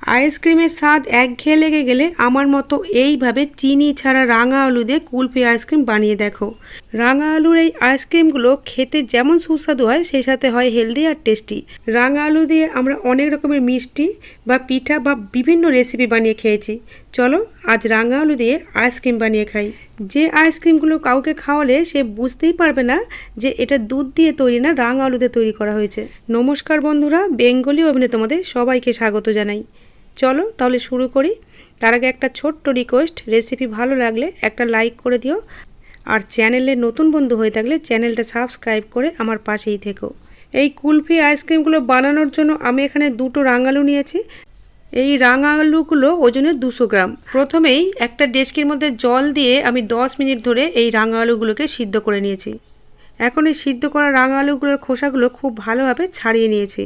আইসক্রিমের স্বাদ একঘেয়ে লেগে গেলে আমার মতো এইভাবে চিনি ছাড়া রাঙা আলু দিয়ে কুলফি আইসক্রিম বানিয়ে দেখো। রাঙা আলুর এই আইসক্রিমগুলো খেতে যেমন সুস্বাদু হয়, সেই সাথে হয় হেলদি আর টেস্টি। রাঙা আলু দিয়ে আমরা অনেক রকমের মিষ্টি বা পিঠা বা বিভিন্ন রেসিপি বানিয়ে খেয়েছি। চলো আজ রাঙা আলু দিয়ে আইসক্রিম বানিয়ে খাই। যে আইসক্রিমগুলো কাউকে খাওয়ালে সে বুঝতেই পারবে না যে এটা দুধ দিয়ে তৈরি না, রাঙা আলুতে তৈরি করা হয়েছে। নমস্কার বন্ধুরা, বেঙ্গলি অভিনে তোমাদের সবাইকে স্বাগত জানাই। চলো তাহলে শুরু করি। তার আগে একটা ছোট্ট রিকোয়েস্ট রেসিপি ভালো লাগলে একটা লাইক করে দিও। আর চ্যানেলে নতুন বন্ধু হয়ে থাকলে চ্যানেলটা সাবস্ক্রাইব করে আমার পাশেই থেকো। এই কুলফি আইসক্রিমগুলো বানানোর জন্য আমি এখানে দুটো রাঙালু নিয়েছি। এই রাঙা আলুগুলো ওজনে দুশো গ্রাম। প্রথমেই একটা ডেস্কির মধ্যে জল দিয়ে আমি দশ মিনিট ধরে এই রাঙা আলুগুলোকে সিদ্ধ করে নিয়েছি। এখন এই সিদ্ধ করা রাঙা আলুগুলোর খোসাগুলো খুব ভালোভাবে ছাড়িয়ে নিয়েছি।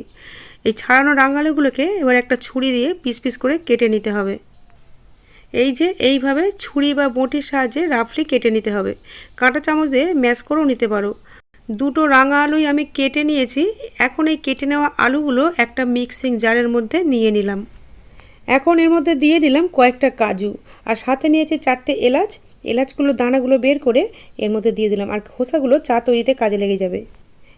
এই ছাড়ানো রাঙা আলুগুলোকে এবার একটা ছুরি দিয়ে পিস পিস করে কেটে নিতে হবে। এই যে এইভাবে ছুরি বা বটির সাহায্যে রাফলি কেটে নিতে হবে। কাঁটা চামচ দিয়ে ম্যাশ করেও নিতে পারো। দুটো রাঙা আলুই আমি কেটে নিয়েছি। এখন এই কেটে নেওয়া আলুগুলো একটা মিক্সিং জারের মধ্যে নিয়ে নিলাম। এখন এর মধ্যে দিয়ে দিলাম কয়েকটা কাজু। আর সাথে নিয়েছি চারটে এলাচ। এলাচগুলো, দানাগুলো বের করে এর মধ্যে দিয়ে দিলাম। আর খোসাগুলো চা তৈরিতে কাজে লেগে যাবে।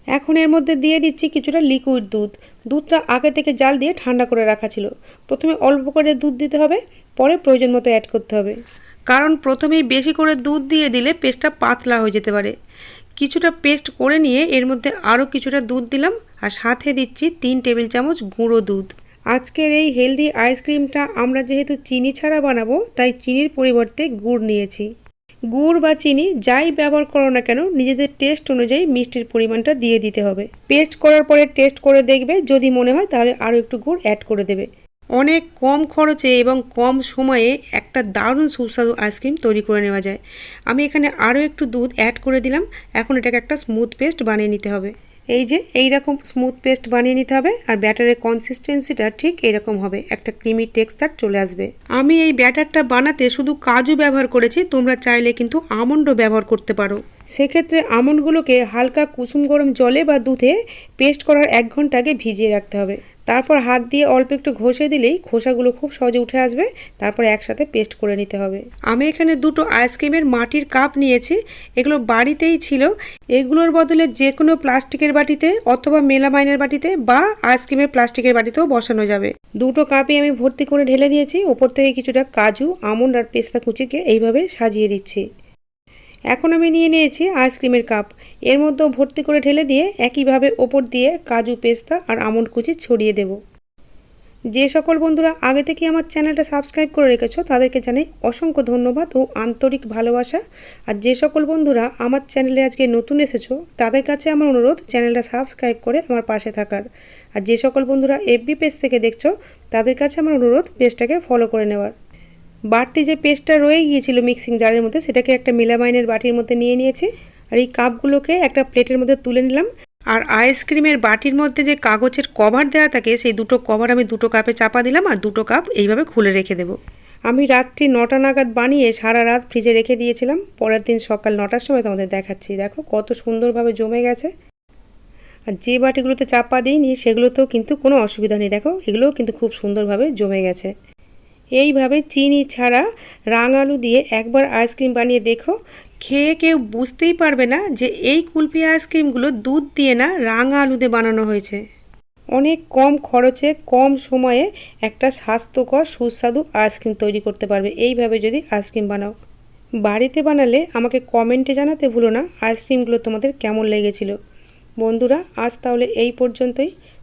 এখন এর মধ্যে দিয়ে দিচ্ছি কিছুটা লিকুইড দুধ। দুধটা আগে থেকে জাল দিয়ে ঠান্ডা করে রাখা ছিল। প্রথমে অল্প করে দুধ দিতে হবে, পরে প্রয়োজন মতো অ্যাড করতে হবে। কারণ প্রথমেই বেশি করে দুধ দিয়ে দিলে পেস্টটা পাতলা হয়ে যেতে পারে। কিছুটা পেস্ট করে নিয়ে এর মধ্যে আরও কিছুটা দুধ দিলাম আর সাথে দিচ্ছি তিন টেবিল চামচ গুঁড়ো দুধ। আজকের এই হেলদি আইসক্রিমটা আমরা যেহেতু চিনি ছাড়া বানাবো, তাই চিনির পরিবর্তে গুড় নিয়েছি। গুড় বা চিনি যাই ব্যবহার করো না কেন, নিজেদের টেস্ট অনুযায়ী মিষ্টির পরিমাণটা দিয়ে দিতে হবে। পেস্ট করার পরে টেস্ট করে দেখবে, যদি মনে হয় তাহলে আরও একটু গুড় অ্যাড করে দেবে। অনেক কম খরচে এবং কম সময়ে একটা দারুণ সুস্বাদু আইসক্রিম তৈরি করে নেওয়া যায়। আমি এখানে আরও একটু দুধ অ্যাড করে দিলাম। এখন এটাকে একটা স্মুথ পেস্ট বানিয়ে নিতে হবে। এই যে, এই রকম স্মুথ পেস্ট বানিয়ে নিতে হবে আর ব্যাটারের কনসিস্টেন্সিটা ঠিক এরকম হবে। একটা ক্রিমি টেক্সচার চলে আসবে। আমি এই ব্যাটারটা বানাতে শুধু কাজু ব্যবহার করেছি, তোমরা চাইলে কিন্তু আমন্ডও ব্যবহার করতে পারো। সেক্ষেত্রে আমন্ডগুলোকে হালকা কুসুম গরম জলে বা দুধে পেস্ট করার এক ঘণ্টা আগে ভিজিয়ে রাখতে হবে। তারপর হাত দিয়ে অল্প একটু ঘষে দিলেই খোসাগুলো খুব সহজে উঠে আসবে। তারপর একসাথে পেস্ট করে নিতে হবে। আমি এখানে দুটো আইসক্রিমের মাটির কাপ নিয়েছি। এগুলো বাড়িতেই ছিল। এগুলোর বদলে যে কোনো প্লাস্টিকের বাটিতে অথবা মেলামাইনের বাটিতে বা আইসক্রিমের প্লাস্টিকের বাটিতেও বসানো যাবে। দুটো কাপই আমি ভর্তি করে ঢেলে দিয়েছি। ওপর থেকে কিছুটা কাজু, আমন্ড আর পেস্তা কুচিকে এইভাবে সাজিয়ে দিচ্ছি। এখন আমি নিয়ে নিয়েছি আইসক্রিমের কাপ। এর মধ্যেও ভর্তি করে ঢেলে দিয়ে একইভাবে ওপর দিয়ে কাজু পেস্তা আর আমন্ড কুচি ছড়িয়ে দেব। যে সকল বন্ধুরা আগে থেকে আমার চ্যানেলটা সাবস্ক্রাইব করে রেখেছো, তাদেরকে জানাই অসংখ্য ধন্যবাদ ও আন্তরিক ভালোবাসা। আর যে সকল বন্ধুরা আমার চ্যানেলে আজকে নতুন এসেছ, তাদের কাছে আমার অনুরোধ চ্যানেলটা সাবস্ক্রাইব করে আমার পাশে থাকার। আর যে সকল বন্ধুরা এফবি পেজ থেকে দেখছ, তাদের কাছে আমার অনুরোধ পেজটাকে ফলো করে নেওয়ার। বাড়তি যে পেস্টটা রয়ে গিয়েছিল মিক্সিং জারের মধ্যে, সেটাকে একটা মিলামাইনের বাটির মধ্যে নিয়ে নিয়েছি। আর এই কাপগুলোকে একটা প্লেটের মধ্যে তুলে নিলাম। আর আইসক্রিমের বাটির মধ্যে যে কাগজের কভার দেওয়া থাকে, সেই দুটো কভার আমি দুটো কাপে চাপা দিলাম আর দুটো কাপ এইভাবে খুলে রেখে দেবো। আমি রাত্রি নটা নাগাদ বানিয়ে সারা রাত ফ্রিজে রেখে দিয়েছিলাম। পরের দিন সকাল নটার সময় তোমাদের দেখাচ্ছি। দেখো কত সুন্দরভাবে জমে গেছে। আর যে বাটিগুলোতে চাপা দিইনি, সেগুলোতেও কিন্তু কোনো অসুবিধা নেই। দেখো, এগুলোও কিন্তু খুব সুন্দরভাবে জমে গেছে। এইভাবে চিনি ছাড়া রাঙালু দিয়ে একবার আইসক্রিম বানিয়ে দেখো। খেয়ে কেউ বুঝতেই পারবে না যে এই কুলফি আইসক্রিমগুলো দুধ দিয়ে না রাঙা আলুতে বানানো হয়েছে। অনেক কম খরচে, কম সময়ে একটা স্বাস্থ্যকর, সুস্বাদু আইসক্রিম তৈরি করতে পারবে। এইভাবে যদি আইসক্রিম বানাও। বাড়িতে বানালে আমাকে কমেন্টে জানাতে ভুলো না আইসক্রিমগুলো তোমাদের কেমন লেগেছিল। বন্ধুরা, আজ তাহলে এই পর্যন্তই।